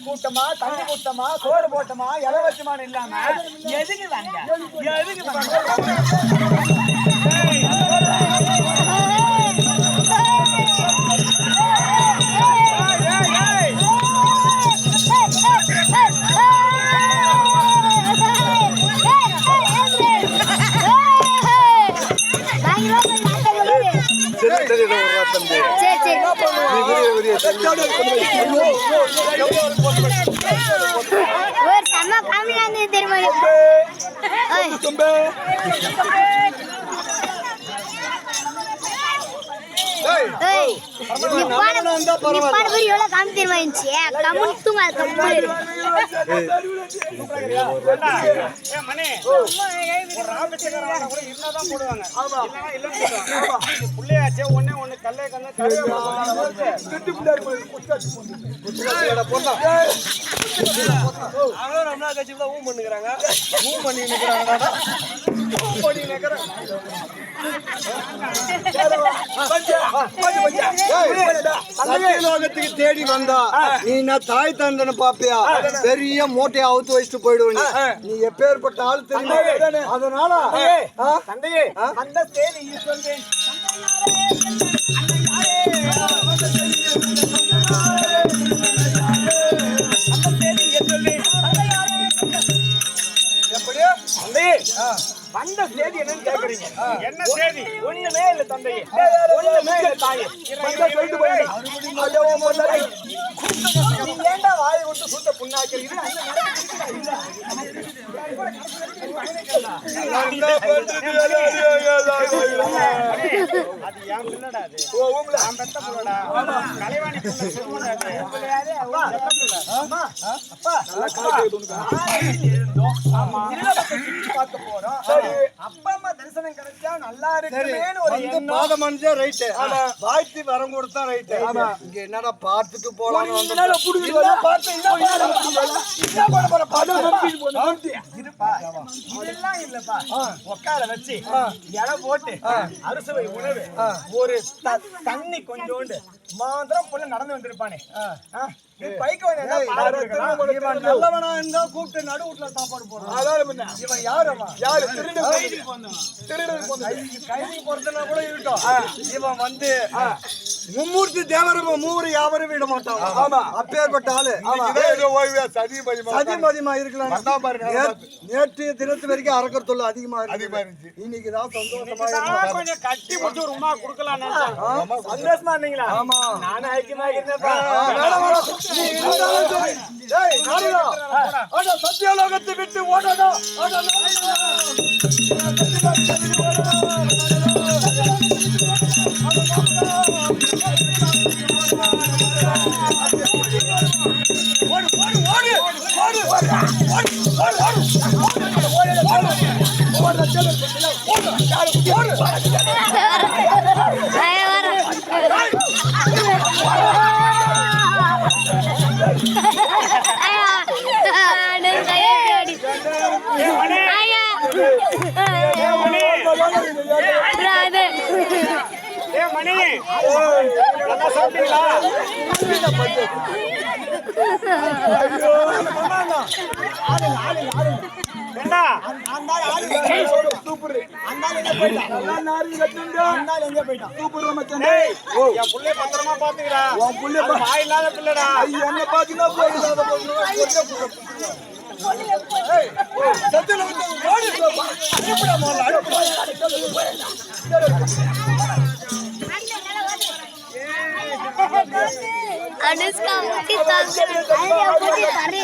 கூட்டமா தண்ணி கூட்டமா சோறு போட்டமா இலை வச்சுமான்னு இல்லாம எதுக்கு வாங்க எதுக்கு வாங்க இருந்தது தெரியுமா ஏய், ஏய், நீ பாட நீ பாடும்போது எவ்வளவு காமெடி தெரியுமா இருந்துச்சு கம்முன்னு தூங்காது கம்முன்னு ஏன் மணி ஒரு ராபிச்சக்காரன் கூட இருந்தாதான் போடுவாங்க இல்லைன்னா இல்லைன்னு சொல்லுவாங்க புள்ளையாச்சே ஒண்ணே ஒண்ணு கல்லே கண்ணு அவங்களும் நம்மளா கட்சி தான் ஊம் பண்ணுகிறாங்க ஊம் பண்ணி நிக்கிறாங்க ஊம் பண்ணி நிக்கிறாங்க சத்தியலோகத்துக்கு தேடி வந்தா நீ என்ன தாய் தந்தன பாப்பியா பெரிய மூட்டையை அவுத்து வச்சுட்டு போயிடுவ நீ எப்பேற்பட்ட ஆள் தெரியும் அதனால? தந்தையே அந்த எப்படியா தந்தையே வந்த செய்தி என்னன்னு கேக்குறீங்க என்ன செய்தி ஒண்ணுமே இல்ல தந்தையே ஒண்ணுமே இல்ல தாயே சொல்லிட்டு போய் நீ ஏன்டா வாயை விட்டு சுத்த புண்ணாக்கிறீங்க அப்பா, இருந்தோம். ஆமா. பார்க்க போறோம். அப்பா அம்மா தரிசனம் கிடைச்சா நல்லா இருக்குமேன்னு ஒரு வந்து எண்ணம். பாதம் அணிஞ்சா ரைட்டு வாழ்த்தி வரம் கொடுத்தா ரைட்டு இங்க என்னடா பார்த்துட்டு போலாம்னு வந்து இல்ல, பார்த்து, இல்ல, பார்த்து. இல்ல, போட போற, படம் நம்பிட்டு போன. இருப்பா. இதெல்லாம் இல்லப்பா. உட்கார வச்சு இலை போட்டு அறுசுவை உணவு ஒரு தண்ணி கொஞ்சோண்டு மாத்திரம் புள்ள நடந்து வந்திருப்பானே. இவன் நல்லவனா இருந்தா கூப்பிட்டு நடு வீட்டுல சாப்பாடு போடுறான். இவன் யாரு? யாரு? திருடு கைதி பொறுத்தனா கூட இருக்கட்டும். இவன் வந்து மும்மூர்த்தி தேவரும் மூவர் யாவரும் விட மாட்டான். ஆமா. அப்பேற்பட்ட ஆளு. சதிமதிமா இருக்கலாம் நேற்று- தினத்து வரைக்கும் அறக்கறதுள்ள அதிகமா இருக்கு. இன்னைக்கு தான் சந்தோஷமா. கொஞ்சம் கட்டி பிடிச்சு ஒரு உமா கொடுக்கலாம்னு நினைச்சேன். சந்தோஷமா இருந்தீங்களா? ஆமா. நானும் ஐக்கியமா. அட, சத்தியலோகத்தை விட்டு நாடிடா. ஓடு, ஓடு, ஓடு, ஓடு, ஓடு, ஓடு, ஓடு, ஓடு. ஓடு, ஓடு, ஓடு. சாப்பிட்டீங்களா என் பத்திரமா இல்லாத பிள்ளைடா. என்ன போயிடாத அனுஷ்கா ஊத்தி தர-. அனுஷ்கா நீ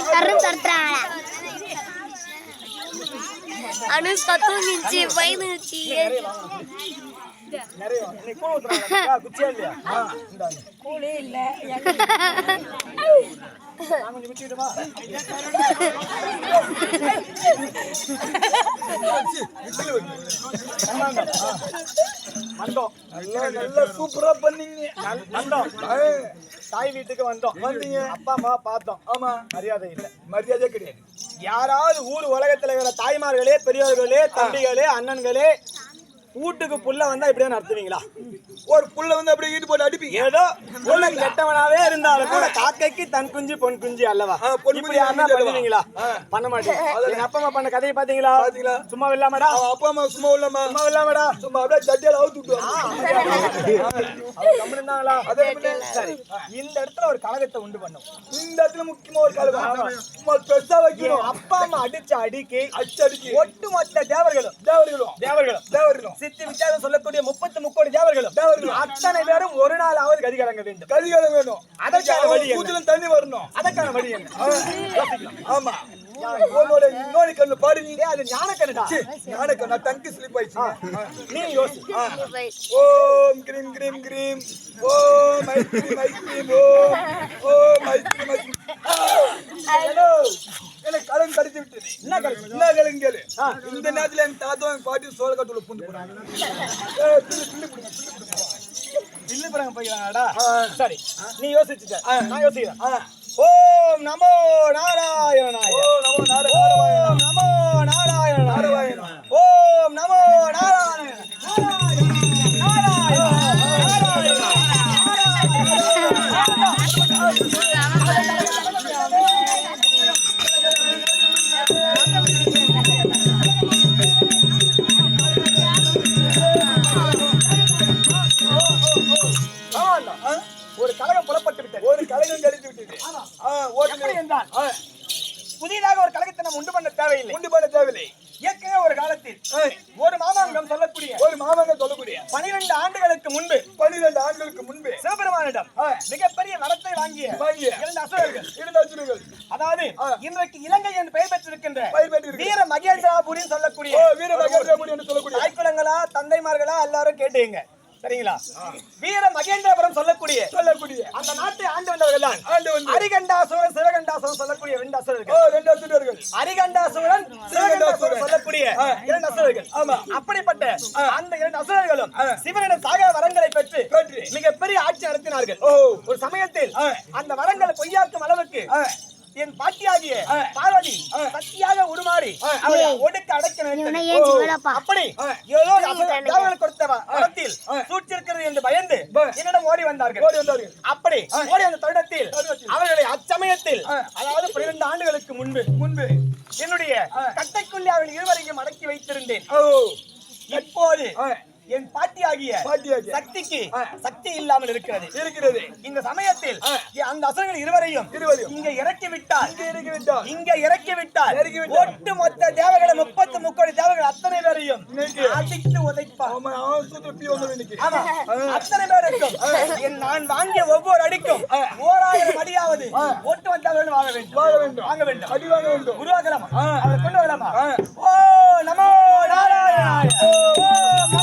ஊத்துறாங்க குச்சியா இல்லையா? கூழே இல்ல. வந்தோம் நல்லா சூப்பரா பண்ணீங்க வந்தோம் தாய் வீட்டுக்கு வந்தோம் வந்தீங்க. அப்பா அம்மா பார்த்தோம் ஆமா மரியாதை இல்ல மரியாதை கிடையாது யாராவது ஊர் உலகத்துல இருக்கிற தாய்மார்களே பெரியவர்களே தம்பிகளே அண்ணன்களே வீட்டுக்கு புள்ள வந்தா இப்படியே நடத்துவீங்களா ஒரு புள்ள வந்து அப்படியே ஈட்டு போட்டு அடிப்பீங்க. ஏதோ உள்ள கெட்டவனாவே இருந்தாலும் கூட காக்கைக்கு தன் குஞ்சு பொன் குஞ்சு அல்லவா? பொன் குஞ்சு, யாருன்னா பண்ணுவீங்களா? பண்ண மாட்டீங்க. எங்க அப்பா அம்மா பண்ண கதையை பாத்தீங்களா பாத்தீங்களா? சும்மா இல்லாமடா அப்பா அம்மா சும்மா உள்ளமா சும்மா இல்லாமடா சும்மா அப்படியே சட்டியால அவுத்து விட்டுவாங்க இருந்தாங்களா சரி. இந்த இடத்துல ஒரு கழகத்தை உண்டு பண்ணும். இந்த இடத்துல முக்கியமா ஒரு சும்மா பெருசா வைக்கணும். அப்பா அம்மா அடிச்ச அடிக்கு அச்சு அடிக்கு. ஒட்டுமொத்த தேவர்களும். தேவர்களும். தேவர்களும். தேவர்களும். சித்தி வித்தியாசம் சொல்லக்கூடிய முப்பத்தி முக்கோடி தேவர்களும். தேவர்களும். அத்தனை பேரும் ஒரு நாளாவது கதி கலங்க வேண்டும். கதிகாலம் வேணும் அதற்கான வழி தண்ணி வரணும். அதற்கான வழி என்ன? ஆமா. உன்னோட இன்னொரு கண்ணு பாடு நீ. அது ஞானக்கண்ணுடா நாளைக்கு நான் டங்கு ஸ்லிப் ஆயிடுச்சு நீ யோசி. ஓம் கிரீம் கிரீம் கிரீம். ஓம் ஐஸ்கிரீம் ஐஸ்கிரீம் ஓம். ஓம் ஐஸ்கிரீம் ஐஸ்கிரீம் எனக்கு கலங்க கடிச்சு விட்டது. என்ன கலக்கு? என்ன கலங்க கேளு இந்த நேரத்துல என் தாத்தா என் பாட்டி சோழ கட்டுல பூந்து போறாங்க பில்லு, போய்க்கிறாங்கடா. சரி. நீ யோசிச்சுட்ட நான் யோசிக்கிறேன். ஆ. ஓம் நமோ நாராயணாய ஓ நமோ நாராயண ஓம் நமோ நாராயணாய நாராயண. ஓம் நமோ நாராயண. ஒரு கழகம் புலப்பட்டு கலகம் கடிச்சு விட்டது புதிதாக ஒரு கழகத்தை நம்ம உண்டு பண்ண தேவையில்லை உண்டு பண்ண தேவையில்லை ஏற்கனவே ஒரு காலத்தில் ஒரு மாமாங்கம் சொல்லக்கூடிய ஒரு மாமங்க சொல்லக்கூடிய பனிரெண்டு ஆண்டுகளுக்கு முன்பு பன்னிரண்டு ஆண்டுகளுக்கு முன்பே சிவபெருமானிடம். மிகப்பெரிய வரத்தை வாங்கிய வாங்கிய. இரண்டு அசுரர்கள் இருந்த அசுரர்கள் அதாவது. இன்றைக்கு இலங்கை என்று பெயர் பெற்றிருக்கின்ற பயிர் பெற்றிருக்கு. வீர மகேந்திராபுரின்னு சொல்லக்கூடிய வீர மகேந்திரமுடி என்று சொல்லக்கூடிய தாய்க்குளங்களா தந்தைமார்களா எல்லாரும் கேட்டுங்க சரிங்களா? வீர மகேந்திரபுரம் சொல்லக்கூடிய சொல்லக்கூடிய. அந்த நாட்டை ஆண்டு வந்தவர்கள் தான் ஆண்டு வந்து அரிகண்டாசுரன் சிவகண்டாசுரன் சொல்லக்கூடிய ரெண்டு அசுரர்கள். ரெண்டு அசுரர்கள். அரிகண்டாசுரன் சிவகண்டாசுரன் சொல்லக்கூடிய இரண்டு அசுரர்கள். ஆமா. அப்படிப்பட்ட அந்த இரண்டு அசுரர்களும் சிவனிடம் சாக வரங்களை பெற்று. மிகப்பெரிய ஆட்சி நடத்தினார்கள். ஓ. ஒரு சமயத்தில். அந்த வரங்களை பொய்யாக்கும் அளவுக்கு. என் பாட்டியாகிய. பார்வதி சக்தியாக உருமாறி அவளை ஒடுக்க அடக்க அப்படி. ஏதோ கொடுத்த ஆ. சூழ்ச்சிருக்கிறது என்று பயந்து. என்னிடம் ஓடி வந்தார்கள் ஓடி வந்தார்கள் அப்படி ஓடி அந்த தருணத்தில் தருணத்தில். அவர்களை அச்சமயத்தில். அதாவது பன்னிரண்டு ஆண்டுகளுக்கு முன்பு முன்பு என்னுடைய. கட்டைக்குள்ளே அவர்கள் இருவரையும் அடக்கி வைத்திருந்தேன் இப்போது. என் பாட்டியாகிய பாட்டியாகிய சக்திக்கு சக்தி இல்லாமல் இருக்கிறது. இருக்கிறது. இந்த சமயத்தில் அந்த அசுரர்கள் இருவரையும் இருவரையும் இங்க இறக்கி விட்டால் இங்க இறக்கி விட்டால் இங்க இறக்கி விட்டால் இறக்கி விட்டால் ஒட்டு மொத்த தேவகளை முப்பத்து முக்கோடி தேவர்கள் அத்தனை பேரையும் அடித்து உதைப்பான் அத்தனை பேருக்கும் என் நான் வாங்கிய ஒவ்வொரு அடிக்கும் ஓராயிரம் அடியாவது ஒட்டு வந்தால் வாங்க வேண்டும். வாங்க வேண்டும். வாங்க வேண்டும். அடி வாங்க வேண்டும். உருவாக்கலாமா அவரை கொண்டு வரலாமா? ஓ நமோ நாராயண ஓ